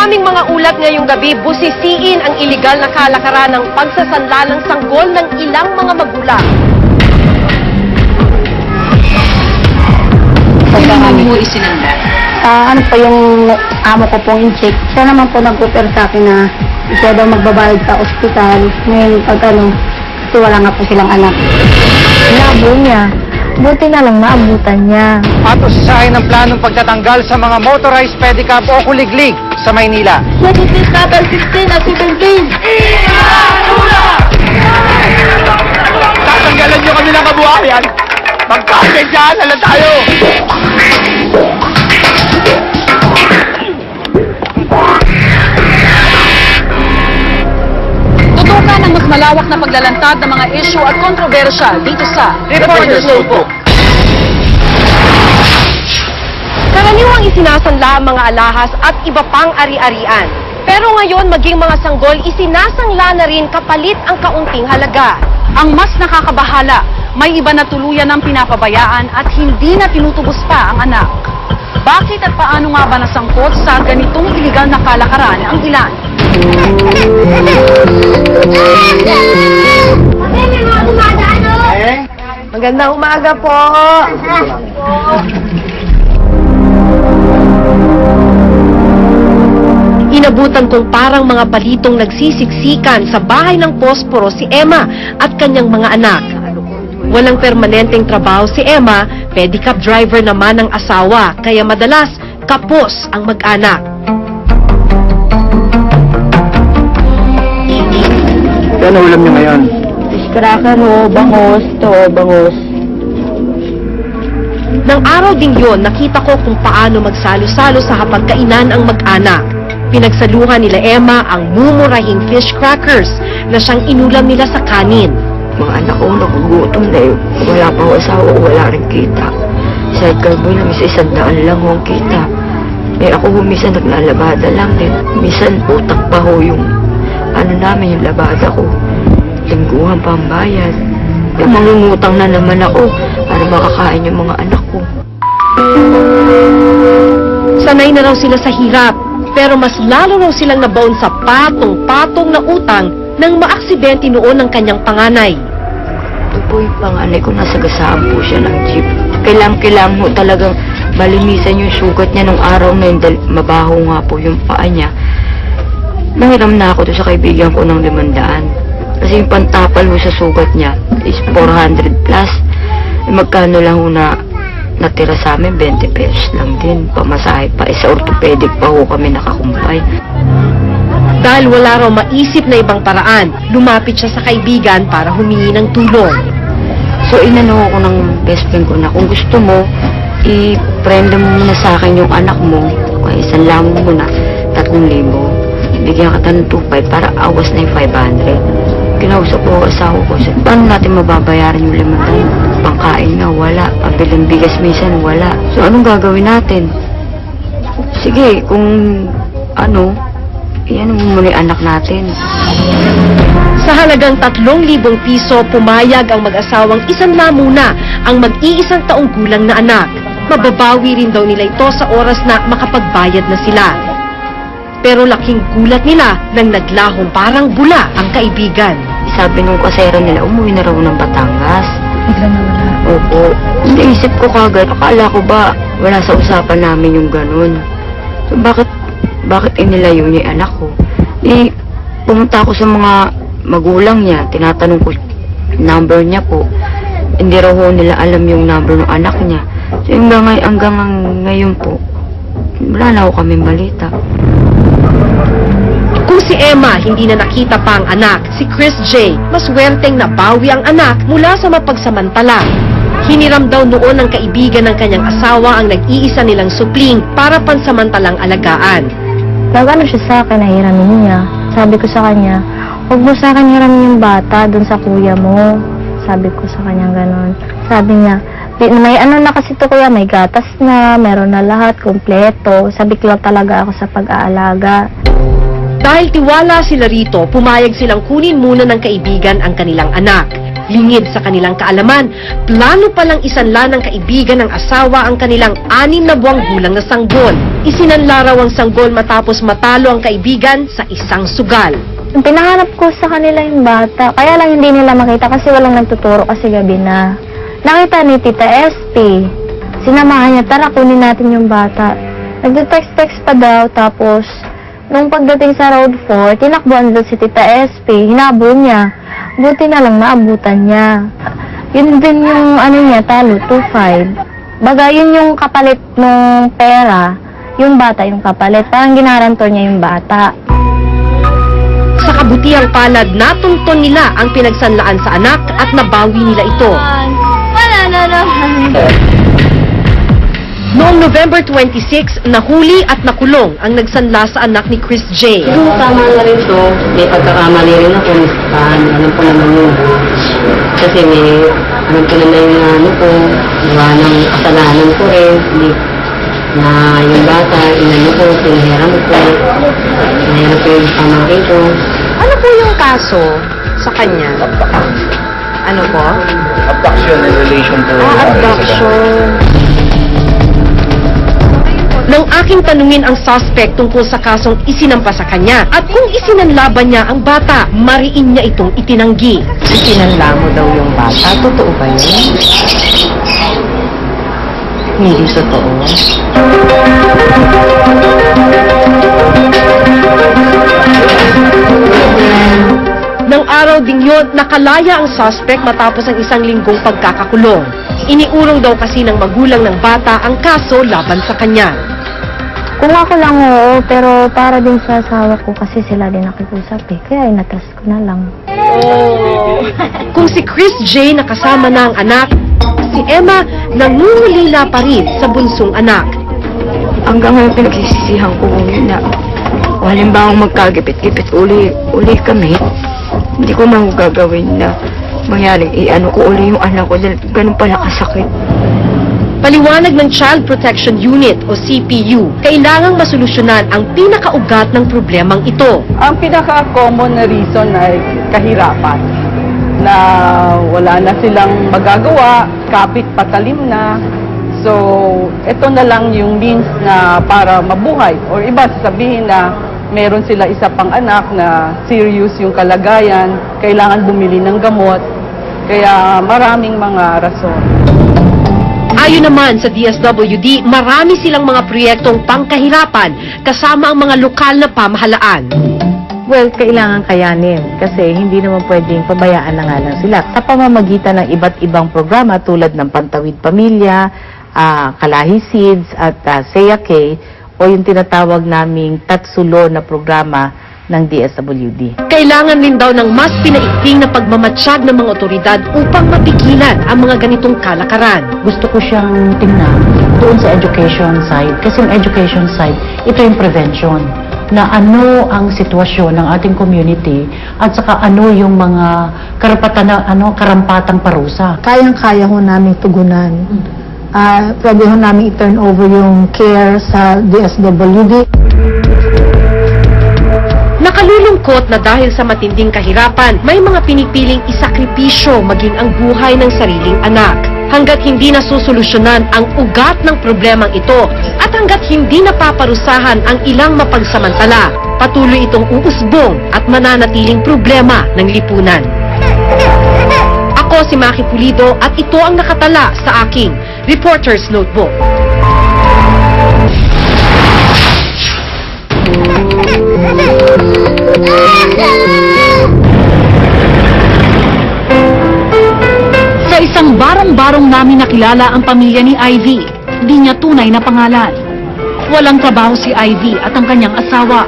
Maraming mga ulat ngayong gabi busisiin ang iligal na kalakaran ng pagsasanla ng sanggol ng ilang mga magulang. Kailangan mo isinanda. Ah, ano po yung amo ko pong in-check. Siya naman po nag-refer sa akin na siya daw magbabayad sa ospital. Ngayon, pag ano, kasi wala nga po silang anak. Labo niya. Buti na lang naabutan niya. at usisahin ng planong pagtatanggal sa mga motorized pedicab o kuliglig sa Maynila. Nagsisis natin 16 at 17. Tatanggalan nyo kami ng kabuhayan! Magkakensyahan na lang tayo! Tutukan ang mas malawak na paglalantad ng mga issue at kontrobersya dito sa Reporters Notebook. Karaniwang isinasanla ang mga alahas at iba pang ari-arian. Pero ngayon, maging mga sanggol, isinasangla na rin kapalit ang kaunting halaga. Ang mas nakakabahala, may iba na tuluyan ng pinapabayaan at hindi na tinutubos pa ang anak. Bakit at paano nga ba nasangkot sa ganitong iligal na kalakaran ang ilan? Magandang umaga po. Inabutan kong parang mga balitong nagsisiksikan sa bahay ng posporo si Emma at kanyang mga anak. Walang permanenteng trabaho si Emma, pedicab driver naman ang asawa, kaya madalas kapos ang mag-anak. Ano ulam nyo ngayon? Cracker ho, bangos, to, bangos. Nang araw ding yon, nakita ko kung paano magsalo-salo sa hapagkainan ang mag-anak. Pinagsaluhan nila Emma ang mumurahing fish crackers na siyang inulam nila sa kanin. Mga anak ko nagugutom na yun. Wala pa ako asawa, wala rin kita. Cycle boy na misa isang daan lang ang kita. Eh ako ho minsan naglalabada lang din. Minsan utak pa ho yung ano namin yung labada ko. Lingguhan pambayad. Yung mangungutang na naman ako para makakain yung mga anak ko. Sanay na raw sila sa hirap, pero mas lalo raw silang nabaon sa patong-patong na utang nang maaksidente noon ng kanyang panganay. Ito po yung panganay ko, nasa gasaan po siya ng jeep. Kailangan-kailangan mo talagang malinisan yung sugat niya nung araw na yun, dahil mabaho nga po yung paa niya. Nahiram na ako doon sa kaibigan ko ng limandaan. Kasi yung pantapal ho sa sugat niya is 400 plus. Eh, magkano lang ho na natira sa amin, 20 pesos lang din. Pamasahe pa. Eh, sa orthopedic pa ho kami nakakumpay. Dahil wala raw maisip na ibang paraan, lumapit siya sa kaibigan para humingi ng tulong. So, inano ko ng best friend ko na kung gusto mo, i-prenda mo muna sa akin yung anak mo, kaya isang lamang muna, tatlong libo. Bigyan ka ng 2.5 para awas na yung 500. Kinausap ko asawa ko, sabi, paano natin mababayaran yung limandaan? Pangkain nga, wala. Pabiling bigas minsan, wala. So, anong gagawin natin? Sige, kung ano, iyan mo muna anak natin. Sa halagang 3,000 piso, pumayag ang mag-asawang isan muna ang mag-iisang taong gulang na anak. Mababawi rin daw nila ito sa oras na makapagbayad na sila. Pero laking gulat nila nang naglahong parang bula ang kaibigan. Sabi nung kasero nila, umuwi na raw ng Batangas. Opo. Naisip ko kagad, akala ko ba wala sa usapan namin yung ganun. So, bakit, bakit inilayo niya yung anak ko? Eh, pumunta ako sa mga magulang niya, tinatanong ko number niya po. Hindi raw ho nila alam yung number ng anak niya. So, hanggang, ngay- hanggang ngayon po, wala na ako kaming balita. Kung si Emma hindi na nakita pa ang anak, si Chris J. maswerteng nabawi ang anak mula sa mapagsamantala. Hiniram daw noon ng kaibigan ng kanyang asawa ang nag-iisa nilang supling para pansamantalang alagaan. Nagano siya sa akin, nahiramin niya. Sabi ko sa kanya, huwag mo sa akin hiramin yung bata dun sa kuya mo. Sabi ko sa kanya ganon. Sabi niya, "Di- may ano na kasi to kuya, may gatas na, meron na lahat, kompleto. Sabi ko talaga ako sa pag-aalaga. Dahil tiwala sila rito, pumayag silang kunin muna ng kaibigan ang kanilang anak. Lingid sa kanilang kaalaman, plano palang isanla ng kaibigan ng asawa ang kanilang anim na buwang gulang na sanggol. Isinanla raw ang sanggol matapos matalo ang kaibigan sa isang sugal. Pinahanap ko sa kanila yung bata. Kaya lang hindi nila makita kasi walang nagtuturo kasi gabi na. Nakita ni Tita SP. Sinamahan niya, tara kunin natin yung bata. Nagte-text-text pa daw, tapos nung pagdating sa Road 4, tinakbuhan doon si Tita SP, hinabol niya. Buti na lang maabutan niya. Yun din yung ano niya, talo, 2-5. Baga, yun yung kapalit ng pera, yung bata yung kapalit. Parang ginarantor niya yung bata. Sa kabutiang palad, natungton nila ang pinagsanlaan sa anak at nabawi nila ito. Wala na naman. Noong November 26, nahuli at nakulong ang nagsanla sa anak ni Chris J. Siguro tama na rin to. May pagkakamali rin ako. Mistahan. Alam ko naman yun. Kasi may, alam ko naman yung ano ko. Gawa ng kasalanan ko rin. Hindi, na yung bata, inano ko, pinahiram ko. Pinahiram ko yung pamangkin ko. Ano po yung kaso sa kanya? Ano po? Abduction in relation to... Ah, abduction. Nang aking tanungin ang suspect tungkol sa kasong isinampa sa kanya at kung isinanlaban niya ang bata, mariin niya itong itinanggi. Isinanla mo daw yung bata. Totoo ba yun? Hindi totoo. Nang araw ding yun, nakalaya ang suspect matapos ang isang linggong pagkakakulong. Iniurong daw kasi ng magulang ng bata ang kaso laban sa kanya. Kung ako lang oo, pero para din sa asawa ko kasi sila din nakikusap eh. Kaya inatrust ko na lang. Kung si Chris J nakasama na ang anak, si Emma nangungulila pa rin sa bunsong anak. Hanggang ngayon pinagsisisihan ko na halimbawa magkagipit-gipit uli, uli kami, hindi ko man gagawin na mangyaring i-ano ko uli yung anak ko dahil ganun pala kasakit. Paliwanag ng Child Protection Unit o CPU, kailangang masolusyonan ang pinakaugat ng problemang ito. Ang pinaka-common na reason ay kahirapan na wala na silang magagawa, kapit patalim na. So, ito na lang yung means na para mabuhay. Or iba, sasabihin na meron sila isa pang anak na serious yung kalagayan, kailangan bumili ng gamot. Kaya maraming mga rason. Ayon naman sa DSWD, marami silang mga proyektong pangkahirapan kasama ang mga lokal na pamahalaan. Well, kailangan kayanin kasi hindi naman pwedeng pabayaan na nga lang sila. Sa pamamagitan ng iba't ibang programa tulad ng Pantawid Pamilya, ah, Kalahi Seeds at uh, K o yung tinatawag naming Tatsulo na programa ng DSWD. Kailangan din daw ng mas pinaigting na pagmamatsyag ng mga otoridad upang mapigilan ang mga ganitong kalakaran. gusto ko siyang tingnan doon sa education side. Kasi yung education side, ito yung prevention na ano ang sitwasyon ng ating community at saka ano yung mga karapatan na ano karampatang parusa. Kayang-kaya ho namin tugunan. Ah, pwede ho namin i-turn over yung care sa DSWD. Nakalulungkot na dahil sa matinding kahirapan, may mga pinipiling isakripisyo maging ang buhay ng sariling anak. Hanggat hindi nasusolusyonan ang ugat ng problemang ito at hanggat hindi napaparusahan ang ilang mapagsamantala, patuloy itong uusbong at mananatiling problema ng lipunan. Ako si Maki Pulido at ito ang nakatala sa aking Reporter's Notebook. Sa isang barong-barong namin nakilala ang pamilya ni Ivy. Di niya tunay na pangalan. Walang trabaho si Ivy at ang kanyang asawa.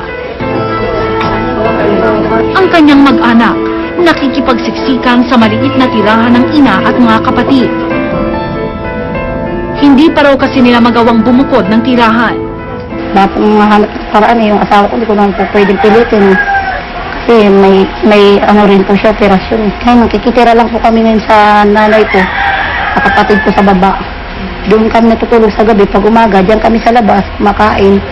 Ang kanyang mag-anak, nakikipagsiksikan sa maliit na tirahan ng ina at mga kapatid. Hindi pa raw kasi nila magawang bumukod ng tirahan. Pong mahanap paraan eh. Yung asawa ko, hindi ko naman po pwedeng pilitin. Kasi may, may ano rin po siya, operasyon. eh. Kaya makikitira lang po kami ngayon sa nanay ko, sa kapatid ko sa baba. Doon kami natutulog sa gabi. Pag umaga, diyan kami sa labas, kumakain.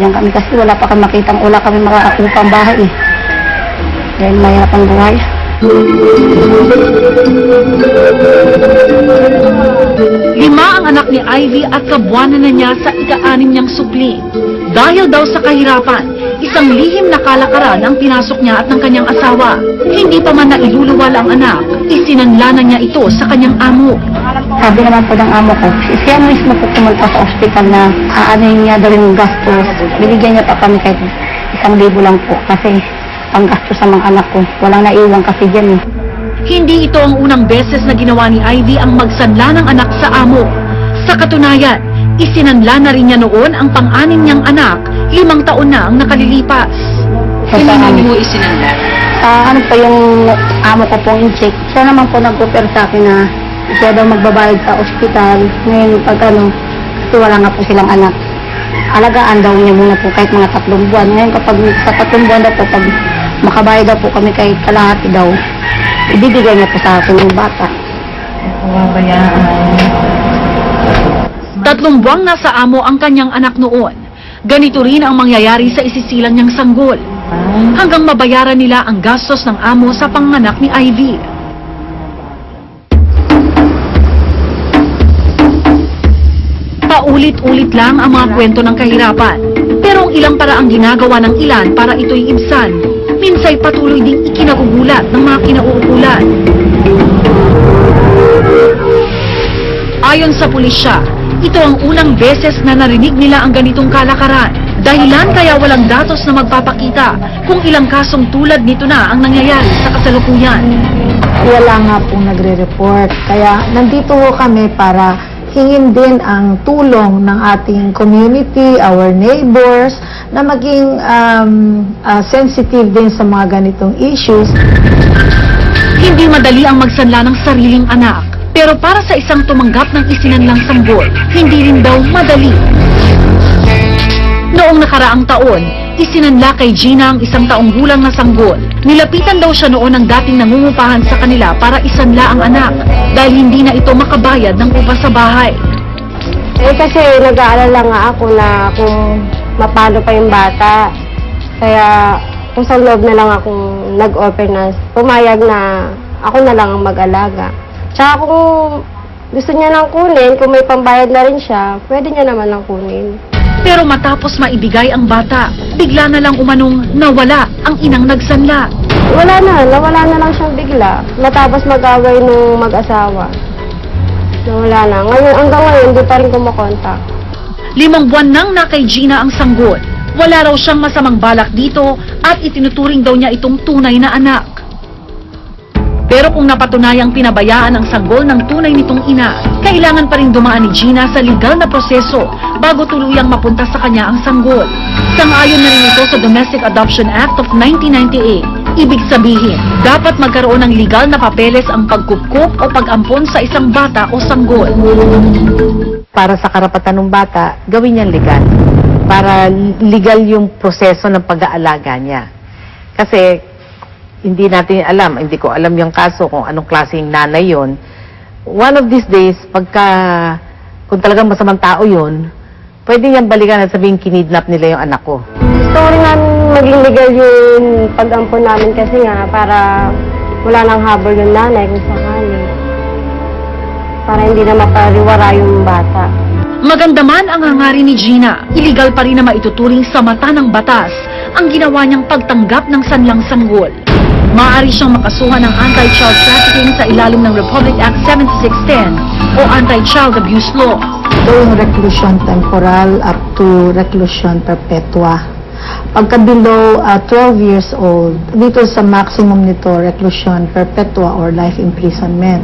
Diyan kami kasi wala pa kami makitang, wala kami makaupang bahay eh. Dahil mahirap ang buhay. Lima ang anak ni Ivy at kabuanan na niya sa ika-anim niyang supli. Dahil daw sa kahirapan, isang lihim na kalakaran ang pinasok niya at ng kanyang asawa. Hindi pa man nailuluwal ang anak, isinanla na niya ito sa kanyang amo. Sabi naman po ng amo ko, siya mismo po pumunta sa ospital na aanin niya daw yung gastos. Binigyan niya pa kami kahit isang libo lang po kasi ang gastos sa mga anak ko. Walang naiwan kasi dyan eh. Hindi ito ang unang beses na ginawa ni Ivy ang magsanla ng anak sa amo. Sa katunayan, isinanla na rin niya noon ang pang-anim niyang anak, limang taon na ang nakalilipas. Kanina mo isinanla? Ah, ano pa yung amo ko pong in-check. Siya naman po nag-offer sa akin na siya daw magbabayad sa ospital. Ngayon, pag ano, kasi wala nga po silang anak. Alagaan daw niya muna po kahit mga tatlong buwan. Ngayon, kapag sa tatlong buwan daw po, pag makabayad daw po kami kahit kalahati daw, ibibigay niya po sa akin yung bata. Tatlong buwang nasa amo ang kanyang anak noon. Ganito rin ang mangyayari sa isisilang niyang sanggol. Hanggang mabayaran nila ang gastos ng amo sa panganak ni Ivy. Paulit-ulit lang ang mga kwento ng kahirapan. Pero ang ilang paraang ginagawa ng ilan para ito'y ibsan, minsay patuloy ding ikinagugulat ng mga kinauukulan. Ayon sa pulisya, ito ang unang beses na narinig nila ang ganitong kalakaran. Dahilan kaya walang datos na magpapakita kung ilang kasong tulad nito na ang nangyayari sa kasalukuyan. wala nga pong nagre-report. Kaya nandito ho kami para hingin din ang tulong ng ating community, our neighbors, na maging um, ah, sensitive din sa mga ganitong issues. Hindi madali ang magsanla ng sariling anak. Pero para sa isang tumanggap ng isinanlang sanggol, hindi rin daw madali. Noong nakaraang taon, isinanla kay Gina ang isang taong gulang na sanggol. Nilapitan daw siya noon ng dating nangungupahan sa kanila para isanla ang anak dahil hindi na ito makabayad ng upa sa bahay. Eh kasi nag-aalala nga ako na kung mapano pa yung bata. Kaya kung sa loob na lang akong nag-offer na pumayag na ako na lang ang mag-alaga. Tsaka kung gusto niya nang kunin, kung may pambayad na rin siya, pwede niya naman lang kunin. Pero matapos maibigay ang bata, bigla na lang umanong nawala ang inang nagsanla. Wala na, nawala na lang siyang bigla. Matapos mag-away nung mag-asawa. Nawala na. Ngayon, hanggang ngayon, hindi pa rin kumukontak. Limang buwan nang na kay Gina ang sanggol. Wala raw siyang masamang balak dito at itinuturing daw niya itong tunay na anak. Pero kung napatunayang pinabayaan ang sanggol ng tunay nitong ina, kailangan pa rin dumaan ni Gina sa legal na proseso bago tuluyang mapunta sa kanya ang sanggol. Sang-ayon na rin ito sa Domestic Adoption Act of 1998. Ibig sabihin, dapat magkaroon ng legal na papeles ang pagkupkup o pag-ampon sa isang bata o sanggol. Para sa karapatan ng bata, gawin niyang legal. Para legal yung proseso ng pag-aalaga niya. Kasi hindi natin alam, hindi ko alam yung kaso kung anong klaseng nanay yon. One of these days, pagka, kung talagang masamang tao yon, pwede niyang balikan at sabihin kinidnap nila yung anak ko. Rin namin maging legal yung pag-ampon namin kasi nga para wala nang habol yung nanay kung sakali. Para hindi na mapariwara yung bata. Maganda man ang hangarin ni Gina, iligal pa rin na maituturing sa mata ng batas ang ginawa niyang pagtanggap ng sanlang sanggol. Maaari siyang makasuhan ng anti-child trafficking sa ilalim ng Republic Act 7610 o Anti-Child Abuse Law. Ito yung reclusion temporal up to reclusion perpetua. Pagka below ah, 12 years old, dito sa maximum nito, reclusion perpetua or life imprisonment.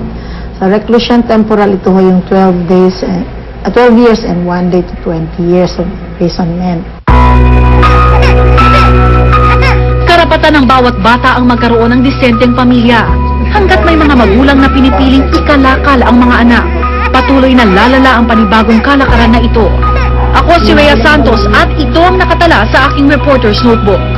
Sa reclusion temporal, ito ho yung 12 days and ah, 12 years and 1 day to 20 years of imprisonment. Karapatan ng bawat bata ang magkaroon ng disenteng pamilya. Hanggat may mga magulang na pinipiling ikalakal ang mga anak, patuloy na lalala ang panibagong kalakaran na ito. Ako si Rhea Santos at ito ang nakatala sa aking reporter's notebook.